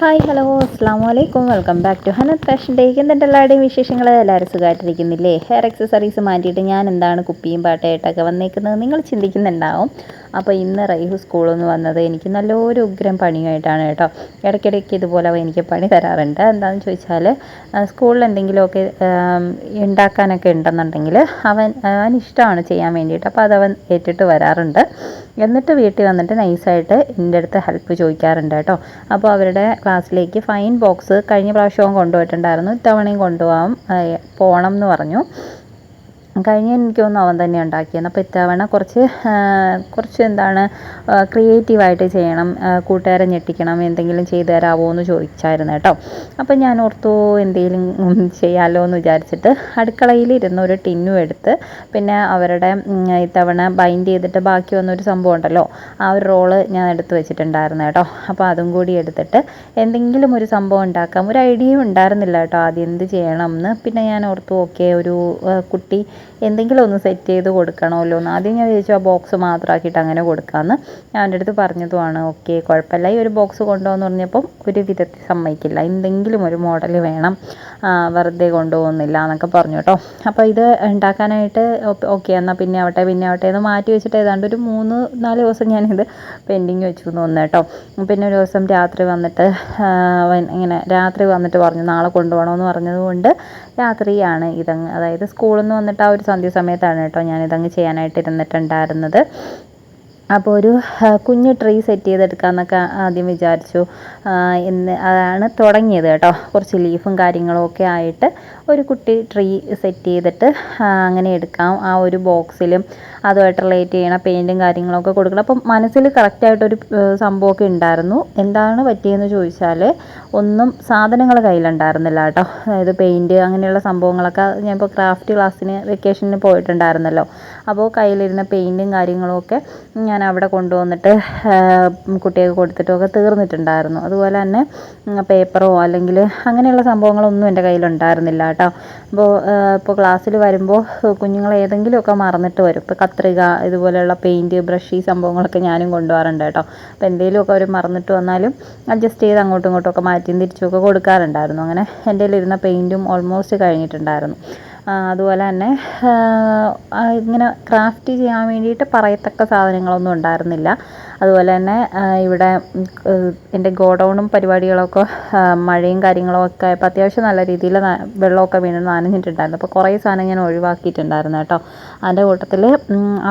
Hi hello അസ്സാം വലൈക്കും welcome back to Hanath fashion ഡേക്ക് എന്തുണ്ട് എല്ലാവരുടെയും വിശേഷങ്ങൾ എല്ലാവരും സുഖമായിട്ടിരിക്കുന്നില്ലേ ഹെയർ എക്സസറീസ് മാറ്റിയിട്ട് ഞാൻ എന്താണ് കുപ്പിയും പാട്ടയായിട്ടൊക്കെ വന്നേക്കുന്നത് നിങ്ങൾ ചിന്തിക്കുന്നുണ്ടാവും. അപ്പോൾ ഇന്ന് റൈഹു സ്കൂളിൽ നിന്ന് വന്നത് എനിക്ക് നല്ലൊരു ഉഗ്രം പണിയായിട്ടാണ് കേട്ടോ. ഇടയ്ക്കിടയ്ക്ക് ഇതുപോലെ എനിക്ക് പണി തരാറുണ്ട്. എന്താണെന്ന് ചോദിച്ചാൽ സ്കൂളിൽ എന്തെങ്കിലുമൊക്കെ ഉണ്ടാക്കാനൊക്കെ ഉണ്ടെന്നുണ്ടെങ്കിൽ അവൻ അവൻ ഇഷ്ടമാണ് ചെയ്യാൻ വേണ്ടിയിട്ട്. അപ്പോൾ അതവൻ ഏറ്റിട്ട് വരാറുണ്ട്. എന്നിട്ട് വീട്ടിൽ വന്നിട്ട് നൈസായിട്ട് എന്റെ അടുത്ത് ഹെൽപ്പ് ചോദിക്കാറുണ്ട് കേട്ടോ. അപ്പോൾ അവരുടെ ക്ലാസ്സിലേക്ക് ഫൈൻ ബോക്സ് കഴിഞ്ഞ പ്രാവശ്യവും കൊണ്ടുപോയിട്ടുണ്ടായിരുന്നു. ഇത്തവണയും കൊണ്ടുപോകാം പോകണം എന്ന് പറഞ്ഞു. കഴിഞ്ഞ എനിക്ക് തോന്നുന്നു അവൻ തന്നെ ഉണ്ടാക്കിയത്. അപ്പോൾ ഇത്തവണ കുറച്ച് കുറച്ച് എന്താണ് ക്രിയേറ്റീവായിട്ട് ചെയ്യണം കൂട്ടുകാരെ ഞെട്ടിക്കണം എന്തെങ്കിലും ചെയ്തു തരാമോ എന്ന് ചോദിച്ചായിരുന്നു കേട്ടോ. അപ്പോൾ ഞാൻ ഓർത്തു എന്തെങ്കിലും ചെയ്യാമല്ലോ എന്ന് വിചാരിച്ചിട്ട് അടുക്കളയിൽ ഇരുന്ന ഒരു ടിന്നും എടുത്ത് പിന്നെ അവരുടെ ഇത്തവണ ബൈൻഡ് ചെയ്തിട്ട് ബാക്കി വന്നൊരു സംഭവം ഉണ്ടല്ലോ ആ ഒരു റോൾ ഞാൻ എടുത്തു വെച്ചിട്ടുണ്ടായിരുന്നു കേട്ടോ. അപ്പോൾ അതും കൂടി എടുത്തിട്ട് എന്തെങ്കിലും ഒരു സംഭവം ഉണ്ടാക്കാം. ഒരു ഐഡിയയും ഉണ്ടായിരുന്നില്ല കേട്ടോ ആദ്യം എന്ത് ചെയ്യണം എന്ന്. പിന്നെ ഞാൻ ഓർത്തു ഓക്കെ ഒരു കുട്ടി എന്തെങ്കിലും ഒന്ന് സെറ്റ് ചെയ്ത് കൊടുക്കണമല്ലോ എന്ന്. ആദ്യം ഞാൻ വിചാരിച്ചു ആ ബോക്സ് മാത്രമാക്കിയിട്ട് അങ്ങനെ കൊടുക്കാമെന്ന് ഞാൻ എന്റെ അടുത്ത് പറഞ്ഞതുമാണ് ഓക്കെ കുഴപ്പമില്ല. ഈ ഒരു ബോക്സ് കൊണ്ടുപോകുന്ന പറഞ്ഞപ്പം ഒരു വിധത്തിൽ സമ്മതിക്കില്ല. എന്തെങ്കിലും ഒരു മോഡൽ വേണം. വെറുതെ കൊണ്ടുപോകുന്നില്ല എന്നൊക്കെ പറഞ്ഞു കേട്ടോ. അപ്പോൾ ഇത് ഉണ്ടാക്കാനായിട്ട് ഓക്കെ എന്നാൽ പിന്നെ ആവട്ടെ പിന്നെ ആവട്ടെ എന്ന് മാറ്റി വെച്ചിട്ട് ഏതാണ്ട് ഒരു മൂന്ന് നാല് ദിവസം ഞാനിത് പെൻഡിങ് വെച്ചു എന്ന് തോന്നുന്നു കേട്ടോ. പിന്നെ ഒരു ദിവസം രാത്രി വന്നിട്ട് ഇങ്ങനെ രാത്രി വന്നിട്ട് പറഞ്ഞു നാളെ കൊണ്ടുപോകണമെന്ന് പറഞ്ഞതുകൊണ്ട് രാത്രിയാണ് ഇതങ്ങ് അതായത് സ്കൂളിൽ നിന്ന് വന്നിട്ട് ആ ഒരു സന്ധ്യ സമയത്താണ് കേട്ടോ ഞാനിതങ്ങ് ചെയ്യാനായിട്ട് ഇരുന്നിട്ടുണ്ടായിരുന്നത് അപ്പോൾ ഒരു കുഞ്ഞ് ട്രീ സെറ്റ് ചെയ്തെടുക്കാമെന്നൊക്കെ ആദ്യം വിചാരിച്ചു. എന്ന് അതാണ് തുടങ്ങിയത് കേട്ടോ. കുറച്ച് ലീഫും കാര്യങ്ങളും ഒക്കെ ആയിട്ട് ഒരു കുട്ടി ട്രീ സെറ്റ് ചെയ്തിട്ട് അങ്ങനെ എടുക്കാം. ആ ഒരു ബോക്സിലും അതുമായിട്ട് റിലേറ്റ് ചെയ്യണ പെയിന്റും കാര്യങ്ങളൊക്കെ കൊടുക്കണം. അപ്പം മനസ്സിൽ കറക്റ്റായിട്ടൊരു സംഭവമൊക്കെ ഉണ്ടായിരുന്നു. എന്താണ് പറ്റിയെന്ന് ചോദിച്ചാൽ ഒന്നും സാധനങ്ങൾ കയ്യിലുണ്ടായിരുന്നില്ല കേട്ടോ. അതായത് പെയിന്റ് അങ്ങനെയുള്ള സംഭവങ്ങളൊക്കെ ഞാനിപ്പോൾ ക്രാഫ്റ്റ് ക്ലാസ്സിന് വെക്കേഷന് പോയിട്ടുണ്ടായിരുന്നല്ലോ. അപ്പോൾ കയ്യിലിരുന്ന പെയിന്റും കാര്യങ്ങളുമൊക്കെ ഞാൻ അവിടെ കൊണ്ടുവന്നിട്ട് കുട്ടികൾക്ക് കൊടുത്തിട്ടൊക്കെ തീർന്നിട്ടുണ്ടായിരുന്നു. അതുപോലെ തന്നെ പേപ്പറോ അല്ലെങ്കിൽ അങ്ങനെയുള്ള സംഭവങ്ങളൊന്നും എന്റെ കയ്യിലുണ്ടായിരുന്നില്ല കേട്ടോ. അപ്പോൾ ഇപ്പോൾ ക്ലാസ്സിൽ വരുമ്പോൾ കുഞ്ഞുങ്ങൾ ഏതെങ്കിലുമൊക്കെ മറന്നിട്ട് വരും. ഇപ്പോൾ കത്രിക ഇതുപോലെയുള്ള പെയിന്റ് ബ്രഷ് ഈ സംഭവങ്ങളൊക്കെ ഞാനും കൊണ്ടുപോകാറുണ്ട് കേട്ടോ. അപ്പോൾ എന്തെങ്കിലുമൊക്കെ അവർ മറന്നിട്ട് വന്നാലും അഡ്ജസ്റ്റ് ചെയ്ത് അങ്ങോട്ടും ഇങ്ങോട്ടും ഒക്കെ മാറ്റിയും തിരിച്ചുമൊക്കെ കൊടുക്കാറുണ്ടായിരുന്നു. അങ്ങനെ എന്റെ കയ്യിലിരുന്ന പെയിന്റും ഓൾമോസ്റ്റ് കഴിഞ്ഞിട്ടുണ്ടായിരുന്നു. അതുപോലെ തന്നെ ഇങ്ങനെ ക്രാഫ്റ്റ് ചെയ്യാൻ വേണ്ടിയിട്ട് പറയത്തക്ക സാധനങ്ങളൊന്നും ഉണ്ടായിരുന്നില്ല. അതുപോലെ തന്നെ ഇവിടെ എന്റെ ഗോഡൗണും പരിപാടികളൊക്കെ മഴയും കാര്യങ്ങളും ഒക്കെ ആയപ്പോൾ അത്യാവശ്യം നല്ല രീതിയിൽ വെള്ളമൊക്കെ വീണ് നനഞ്ഞിട്ടുണ്ടായിരുന്നു. അപ്പോൾ കുറേ സാധനം ഞാൻ ഒഴിവാക്കിയിട്ടുണ്ടായിരുന്നു കേട്ടോ. അതിന്റെ കൂട്ടത്തിൽ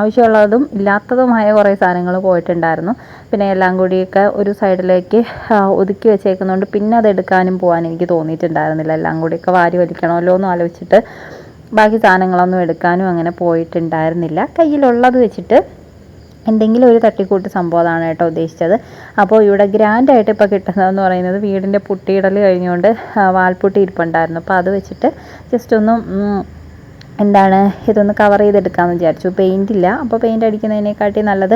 ആവശ്യമുള്ളതും ഇല്ലാത്തതുമായ കുറേ സാധനങ്ങൾ പോയിട്ടുണ്ടായിരുന്നു. പിന്നെ എല്ലാം കൂടിയൊക്കെ ഒരു സൈഡിലേക്ക് ഒതുക്കി വെച്ചേക്കുന്നതുകൊണ്ട് പിന്നെ അത് എടുക്കാനും പോകാൻ എനിക്ക് തോന്നിയിട്ടുണ്ടായിരുന്നില്ല. എല്ലാം കൂടിയൊക്കെ വാരി വലിക്കണമല്ലോ എന്ന് ആലോചിച്ചിട്ട് ബാക്കി സാധനങ്ങളൊന്നും എടുക്കാനും അങ്ങനെ പോയിട്ടുണ്ടായിരുന്നില്ല. കയ്യിലുള്ളത് വെച്ചിട്ട് എന്തെങ്കിലും ഒരു തട്ടിക്കൂട്ട് സംഭവമാണ് കേട്ടോ ഉദ്ദേശിച്ചത്. അപ്പോൾ ഇവിടെ ഗ്രാൻഡായിട്ട് ഇപ്പോൾ കിട്ടുന്നതെന്ന് പറയുന്നത് വീടിന്റെ പുട്ടിയിടൽ കഴിഞ്ഞുകൊണ്ട് വാൽപുട്ടി ഇരിപ്പുണ്ടായിരുന്നു. അപ്പോൾ അത് വെച്ചിട്ട് ജസ്റ്റ് ഒന്ന് എന്താണ് ഇതൊന്ന് കവർ ചെയ്തെടുക്കാമെന്ന് വിചാരിച്ചു. പെയിന്റ് ഇല്ല. അപ്പോൾ പെയിന്റ് അടിക്കുന്നതിനെക്കാട്ടി നല്ലത്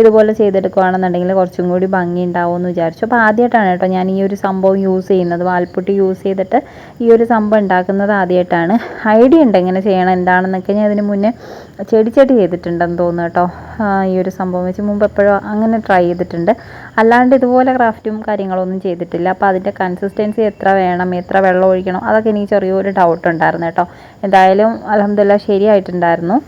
ഇതുപോലെ ചെയ്തെടുക്കുകയാണെന്നുണ്ടെങ്കിൽ കുറച്ചും കൂടി ഭംഗി ഉണ്ടാവും എന്ന് വിചാരിച്ചു. അപ്പോൾ ആദ്യമായിട്ടാണ് കേട്ടോ ഞാൻ ഈ ഒരു സംഭവം യൂസ് ചെയ്യുന്നത്. വാൽപ്പുട്ടി യൂസ് ചെയ്തിട്ട് ഈ ഒരു സംഭവം ഉണ്ടാക്കുന്നത് ആദ്യമായിട്ടാണ് ഐഡിയ ഉണ്ട് എങ്ങനെ ചെയ്യണം? എന്താണെന്നൊക്കെ ഞാൻ ഇതിന് മുന്നേ ചെടിച്ചട്ടി ചെയ്തിട്ടുണ്ടെന്ന് തോന്നുന്നു കേട്ടോ. ഈ ഒരു സംഭവം വെച്ച് മുമ്പ് എപ്പോഴും അങ്ങനെ ട്രൈ ചെയ്തിട്ടുണ്ട്. അല്ലാണ്ട് ഇതുപോലെ ക്രാഫ്റ്റും കാര്യങ്ങളൊന്നും ചെയ്തിട്ടില്ല. അപ്പോൾ അതിന്റെ കൺസിസ്റ്റൻസി എത്ര വേണം എത്ര വെള്ളം ഒഴിക്കണം അതൊക്കെ എനിക്ക് ചെറിയൊരു ഡൗട്ട് ഉണ്ടായിരുന്നു കേട്ടോ. എന്തായാലും അലഹമില്ല ശരിയായിട്ടുണ്ടായിരുന്നു.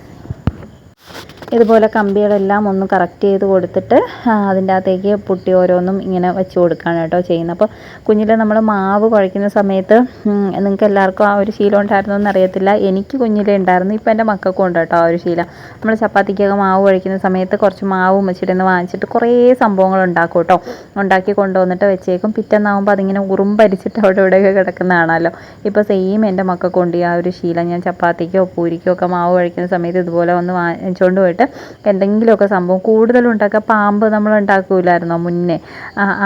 ഇതുപോലെ കമ്പികളെല്ലാം ഒന്ന് കറക്റ്റ് ചെയ്ത് കൊടുത്തിട്ട് അതിന്റെ അകത്തേക്ക് പുട്ടി ഓരോന്നും ഇങ്ങനെ വെച്ച് കൊടുക്കുകയാണ് കേട്ടോ ചെയ്യുന്നത്. അപ്പോൾ കുഞ്ഞിൽ നമ്മൾ മാവ് കുഴയ്ക്കുന്ന സമയത്ത് നിങ്ങൾക്ക് എല്ലാവർക്കും ആ ഒരു ശീലം ഉണ്ടായിരുന്നോ എന്ന് അറിയത്തില്ല. എനിക്ക് കുഞ്ഞിലെ ഉണ്ടായിരുന്നു ഇപ്പോൾ എന്റെ മക്കൾക്കും ഉണ്ട് കേട്ടോ ആ ഒരു ശീലം. നമ്മൾ ചപ്പാത്തിക്കൊക്കെ മാവ് കുഴയ്ക്കുന്ന സമയത്ത് കുറച്ച് മാവ് വെച്ചിട്ട് വാങ്ങിച്ചിട്ട് കുറേ സംഭവങ്ങൾ ഉണ്ടാക്കും കേട്ടോ. ഉണ്ടാക്കി കൊണ്ടുവന്നിട്ട് വെച്ചേക്കും. പിറ്റേന്നാകുമ്പോൾ അതിങ്ങനെ ഉറുമ്പരിച്ചിട്ട് അവിടെ ഇവിടെയൊക്കെ കിടക്കുന്നതാണല്ലോ. ഇപ്പോൾ സെയിം എന്റെ മക്കൾക്കുണ്ട് ആ ഒരു ശീലം. ഞാൻ ചപ്പാത്തിക്കോ പൂരിക്കോ ഒക്കെ മാവ് കഴിക്കുന്ന സമയത്ത് ഇതുപോലെ ഒന്ന് വാങ്ങിച്ചുകൊണ്ട് എന്തെങ്കിലുമൊക്കെ സംഭവം കൂടുതലും ഉണ്ടാക്കുക പാമ്പ് നമ്മൾ ഉണ്ടാക്കൂലായിരുന്നോ മുന്നേ?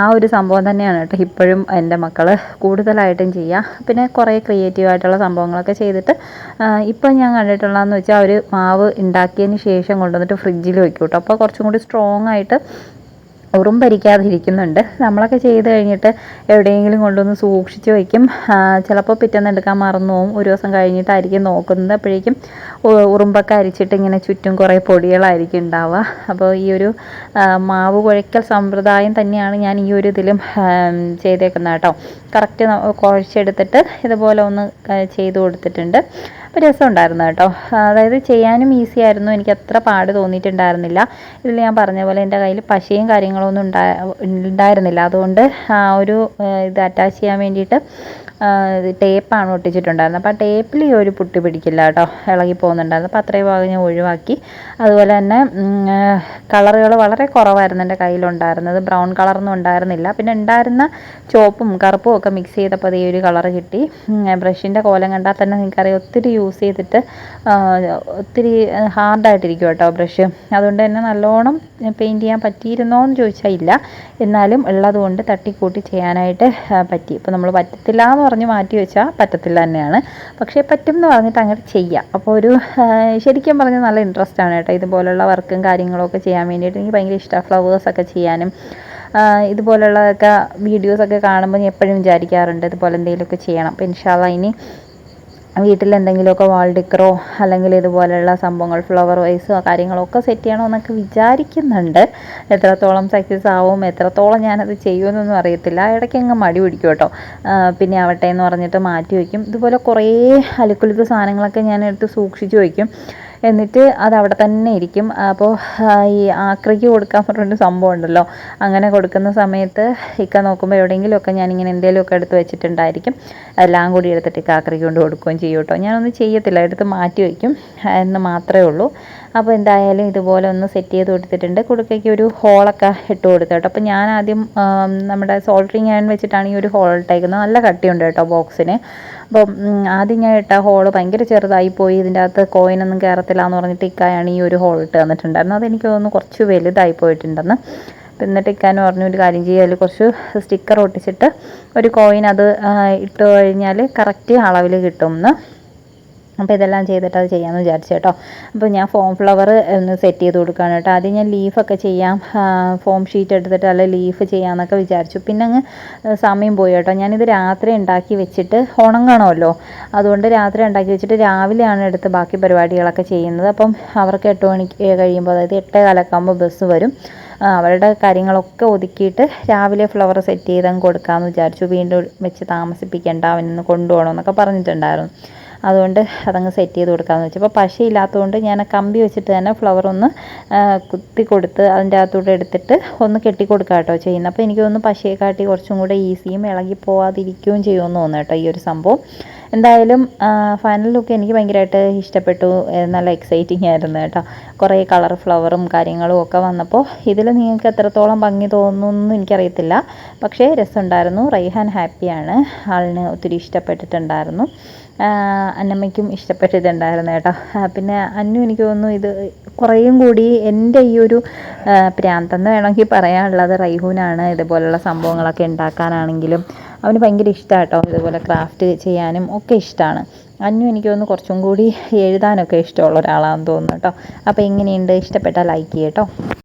ആ ഒരു സംഭവം തന്നെയാണ് കേട്ടോ ഇപ്പോഴും എന്റെ മക്കൾ കൂടുതലായിട്ടും ചെയ്യുക. പിന്നെ കുറേ ക്രിയേറ്റീവായിട്ടുള്ള സംഭവങ്ങളൊക്കെ ചെയ്തിട്ട് ഇപ്പം ഞാൻ കണ്ടിട്ടുള്ളതെന്ന് വെച്ചാൽ അവർ മാവ് ഉണ്ടാക്കിയതിന് ശേഷം കൊണ്ടുവന്നിട്ട് ഫ്രിഡ്ജിൽ വയ്ക്കും കേട്ടോ. അപ്പോൾ കുറച്ചും കൂടി സ്ട്രോങ് ആയിട്ട് ഉറുമ്പരിക്കാതിരിക്കുന്നുണ്ട്. നമ്മളൊക്കെ ചെയ്ത് കഴിഞ്ഞിട്ട് എവിടെയെങ്കിലും കൊണ്ടുവന്ന് സൂക്ഷിച്ച് വയ്ക്കും. ചിലപ്പോൾ പിറ്റേന്ന് എടുക്കാൻ മറന്നു പോകും ഒരു ദിവസം കഴിഞ്ഞിട്ടായിരിക്കും നോക്കുന്നത്. അപ്പോഴേക്കും ഉറുമ്പൊക്കെ അരിച്ചിട്ട് ഇങ്ങനെ ചുറ്റും കുറേ പൊടികളായിരിക്കും ഉണ്ടാവുക. അപ്പോൾ ഈ ഒരു മാവ് കുഴയ്ക്കൽ സമ്പ്രദായം തന്നെയാണ് ഞാൻ ഈ ഒരു ഇതിലും ചെയ്തേക്കുന്നത് കേട്ടോ. കറക്റ്റ് കുഴച്ചെടുത്തിട്ട് ഇതുപോലെ ഒന്ന് ചെയ്ത് കൊടുത്തിട്ടുണ്ട്. അപ്പോൾ രസമുണ്ടായിരുന്നു കേട്ടോ. അതായത് ചെയ്യാനും ഈസി ആയിരുന്നു. എനിക്ക് അത്ര പാട് തോന്നിയിട്ടുണ്ടായിരുന്നില്ല. ഇതിൽ ഞാൻ പറഞ്ഞ പോലെ എന്റെ കയ്യിൽ പശയും കാര്യങ്ങളൊന്നും ഉണ്ടാ ഉണ്ടായിരുന്നില്ല. അതുകൊണ്ട് ഒരു ഇത് അറ്റാച്ച് ചെയ്യാൻ വേണ്ടിയിട്ട് ടേപ്പാണ് ഒട്ടിച്ചിട്ടുണ്ടായിരുന്നത്. അപ്പോൾ ആ ടേപ്പിൽ ഈ ഒരു പുട്ടി പിടിക്കില്ല കേട്ടോ. ഇളകി പോകുന്നുണ്ടായിരുന്നു. അപ്പോൾ അത്രയും ഭാഗം ഞാൻ ഒഴിവാക്കി. അതുപോലെ തന്നെ കളറുകൾ വളരെ കുറവായിരുന്നു എന്റെ കയ്യിലുണ്ടായിരുന്നത്. ബ്രൗൺ കളറൊന്നും ഉണ്ടായിരുന്നില്ല. പിന്നെ ഉണ്ടായിരുന്ന ചുവപ്പും കറുപ്പും ഒക്കെ മിക്സ് ചെയ്തപ്പോൾ ഈ ഒരു കളർ കിട്ടി. ബ്രഷിന്റെ കോലം കണ്ടാൽ തന്നെ നിങ്ങൾക്കറിയാം ഒത്തിരി യൂസ് ചെയ്തിട്ട് ഒത്തിരി ഹാർഡായിട്ടിരിക്കും കേട്ടോ ബ്രഷ് അതുകൊണ്ട് തന്നെ നല്ലോണം പെയിന്റ് ചെയ്യാൻ പറ്റിയിരുന്നോ എന്ന് ചോദിച്ചാൽ ഇല്ല. എന്നാലും ഉള്ളതുകൊണ്ട് തട്ടിക്കൂട്ടി ചെയ്യാനായിട്ട് പറ്റി. ഇപ്പോൾ നമ്മൾ പറ്റത്തില്ല എന്ന് പറഞ്ഞ് മാറ്റി വെച്ചാൽ പറ്റത്തില്ല തന്നെയാണ്. പക്ഷേ പറ്റും എന്ന് പറഞ്ഞിട്ട് അങ്ങനെ ചെയ്യാം. അപ്പോൾ ഒരു ശരിക്കും പറഞ്ഞാൽ നല്ല ഇൻട്രസ്റ്റ് ആണ് കേട്ടോ. ഇതുപോലുള്ള വർക്കും കാര്യങ്ങളൊക്കെ ചെയ്യാൻ വേണ്ടിയിട്ട് എനിക്ക് ഭയങ്കര ഇഷ്ടമാണ് ഫ്ലവേഴ്സൊക്കെ ചെയ്യാനും ഇതുപോലുള്ളതൊക്കെ വീഡിയോസൊക്കെ കാണുമ്പോൾ ഞാൻ എപ്പോഴും വിചാരിക്കാറുണ്ട് ഇതുപോലെ എന്തെങ്കിലുമൊക്കെ ചെയ്യണം. അപ്പോൾ ഇൻഷാല്ല ഇനി വീട്ടിൽ എന്തെങ്കിലുമൊക്കെ വാൾ ഡിക്കറോ അല്ലെങ്കിൽ ഇതുപോലെയുള്ള സംഭവങ്ങൾ ഫ്ലവർ വൈസോ കാര്യങ്ങളൊക്കെ സെറ്റ് ചെയ്യണോ എന്നൊക്കെ വിചാരിക്കുന്നുണ്ട്. എത്രത്തോളം സക്സസ് ആവും എത്രത്തോളം ഞാനത് ചെയ്യുമെന്നൊന്നും അറിയത്തില്ല. ഇടയ്ക്ക് അങ്ങ് മടി പിടിക്കും കേട്ടോ. പിന്നെ ആവട്ടെ എന്ന് പറഞ്ഞിട്ട് മാറ്റി വയ്ക്കും ഇതുപോലെ കുറേ അലുക്കുലുക്ക് സാധനങ്ങളൊക്കെ ഞാൻ എടുത്ത് സൂക്ഷിച്ചു വയ്ക്കും എന്നിട്ട് അത് അവിടെ തന്നെ ഇരിക്കും. അപ്പോൾ ഈ ആക്രിക്ക് കൊടുക്കാൻ പറഞ്ഞൊരു സംഭവം ഉണ്ടല്ലോ. അങ്ങനെ കൊടുക്കുന്ന സമയത്ത് ഇക്ക നോക്കുമ്പോൾ എവിടെയെങ്കിലുമൊക്കെ ഞാനിങ്ങനെ എന്തെങ്കിലുമൊക്കെ എടുത്ത് വെച്ചിട്ടുണ്ടായിരിക്കും. എല്ലാം കൂടി എടുത്തിട്ട് ഇക്ക ആക്രിക്ക് കൊണ്ട് കൊടുക്കുകയും ചെയ്യും കേട്ടോ. ഞാനൊന്നും ചെയ്യത്തില്ല. എടുത്ത് മാറ്റി വയ്ക്കും. എന്ന് മാത്രമേ ഉള്ളൂ. അപ്പോൾ എന്തായാലും ഇതുപോലെ ഒന്ന് സെറ്റ് ചെയ്ത് കൊടുത്തിട്ടുണ്ട്. കുടുക്കയ്ക്ക് ഒരു ഹോളൊക്കെ ഇട്ട് കൊടുത്തു കേട്ടോ. അപ്പോൾ ഞാൻ ആദ്യം നമ്മുടെ സോൾട്ടറിങ് അയൺ വെച്ചിട്ടാണ് ഈ ഒരു ഹോൾ ഇട്ടേക്കുന്നത്. നല്ല കട്ടിയുണ്ട് കേട്ടോ ബോക്സിന് അപ്പം ആദ്യം ഞാൻ ഇട്ട ഹോൾ ഭയങ്കര ചെറുതായി പോയി. ഇതിന്റെ അകത്ത് കോയിനൊന്നും കയറത്തില്ല എന്ന് പറഞ്ഞിട്ട് ഇക്കായാണ് ഈ ഒരു ഹോൾ ഇട്ട് തന്നിട്ടുണ്ടായിരുന്നു അതെനിക്ക് തോന്നുന്നു കുറച്ച് വലുതായി പോയിട്ടുണ്ടെന്ന്. എന്നിട്ട് ഇക്കാൻ പറഞ്ഞു ഒരു കാര്യം ചെയ്യുക അതിൽ കുറച്ച് സ്റ്റിക്കർ ഒട്ടിച്ചിട്ട് ഒരു കോയിൻ അത് ഇട്ട് കഴിഞ്ഞാൽ കറക്റ്റ് അളവിൽ കിട്ടുമെന്ന് അപ്പോൾ ഇതെല്ലാം ചെയ്തിട്ട് അത് ചെയ്യാമെന്ന് വിചാരിച്ചു കേട്ടോ. അപ്പോൾ ഞാൻ ഫോം ഫ്ലവർ ഒന്ന് സെറ്റ് ചെയ്ത് കൊടുക്കുകയാണ് കേട്ടോ. ആദ്യം ഞാൻ ലീഫൊക്കെ ചെയ്യാം. ഫോം ഷീറ്റ് എടുത്തിട്ട് അല്ല ലീഫ് ചെയ്യാമെന്നൊക്കെ വിചാരിച്ചു. പിന്നെ അങ്ങ് സമയം പോയി കേട്ടോ. ഞാനിത് രാത്രി ഉണ്ടാക്കി വെച്ചിട്ട് ഉണങ്ങണമല്ലോ. അതുകൊണ്ട് രാത്രി ഉണ്ടാക്കി വെച്ചിട്ട് രാവിലെയാണ് എടുത്ത് ബാക്കി പരിപാടികളൊക്കെ ചെയ്യുന്നത്. അപ്പം അവർക്ക് എട്ട് മണിക്ക് കഴിയുമ്പോൾ അതായത് എട്ടേ കാലൊക്കെ ബസ് വരും. അവരുടെ കാര്യങ്ങളൊക്കെ ഒതുക്കിയിട്ട് രാവിലെ ഫ്ലവർ സെറ്റ് ചെയ്തങ്ങ് കൊടുക്കാമെന്ന് വിചാരിച്ചു. വീണ്ടും വെച്ച് താമസിപ്പിക്കേണ്ട അവനൊന്ന് കൊണ്ടുപോകണമെന്നൊക്കെ പറഞ്ഞിട്ടുണ്ടായിരുന്നു. അതുകൊണ്ട് അതങ്ങ് സെറ്റ് ചെയ്ത് കൊടുക്കാമെന്ന് വെച്ചു. അപ്പോൾ പശയില്ലാത്തതുകൊണ്ട് ഞാൻ കമ്പി വെച്ചിട്ട് തന്നെ ഫ്ലവർ ഒന്ന് കുത്തി കൊടുത്ത് അതിന്റെ അകത്തൂടെ എടുത്തിട്ട് ഒന്ന് കെട്ടി കൊടുക്കുക കേട്ടോ ചെയ്യുന്നത്. അപ്പോൾ എനിക്ക് തോന്നുന്നു പശയെ കാട്ടി കുറച്ചും കൂടെ ഈസിയും ഇളകി പോവാതിരിക്കുകയും ചെയ്യുമെന്ന് തോന്നുന്നു കേട്ടോ ഈ ഒരു സംഭവം. എന്തായാലും ഫൈനൽ ലുക്ക് എനിക്ക് ഭയങ്കരമായിട്ട് ഇഷ്ടപ്പെട്ടു. നല്ല എക്സൈറ്റിംഗ് ആയിരുന്നു കേട്ടോ. കുറേ കളർ ഫ്ലവറും കാര്യങ്ങളും ഒക്കെ വന്നപ്പോൾ ഇതിൽ നിങ്ങൾക്ക് എത്രത്തോളം ഭംഗി തോന്നുന്നു എനിക്കറിയത്തില്ല. പക്ഷേ രസമുണ്ടായിരുന്നു. റൈഹാൻ ഹാപ്പിയാണ്. ആളിന് ഒത്തിരി ഇഷ്ടപ്പെട്ടിട്ടുണ്ടായിരുന്നു. അന്നമ്മയ്ക്കും ഇഷ്ടപ്പെട്ടിട്ടുണ്ടായിരുന്നു കേട്ടോ. പിന്നെ അന്നു എനിക്ക് തോന്നുന്നു ഇത് കുറേയും കൂടി എന്റെ ഈ ഒരു പ്രാന്തെന്ന് വേണമെങ്കിൽ പറയാനുള്ളത് റൈഹൂനാണ് ഇതുപോലുള്ള സംഭവങ്ങളൊക്കെ ഉണ്ടാക്കാനാണെങ്കിലും അവന് ഭയങ്കര ഇഷ്ടമാണ് കേട്ടോ ഇതുപോലെ ക്രാഫ്റ്റ് ചെയ്യാനും ഒക്കെ ഇഷ്ടമാണ് അന്നു എനിക്ക് തോന്നുന്നു കുറച്ചും കൂടി എഴുതാനൊക്കെ ഇഷ്ടമുള്ള ഒരാളാണെന്ന് തോന്നുന്നു കേട്ടോ. അപ്പോൾ എങ്ങനെയുണ്ട് ഇഷ്ടപ്പെട്ടാൽ ലൈക്ക് ചെയ്യട്ടോ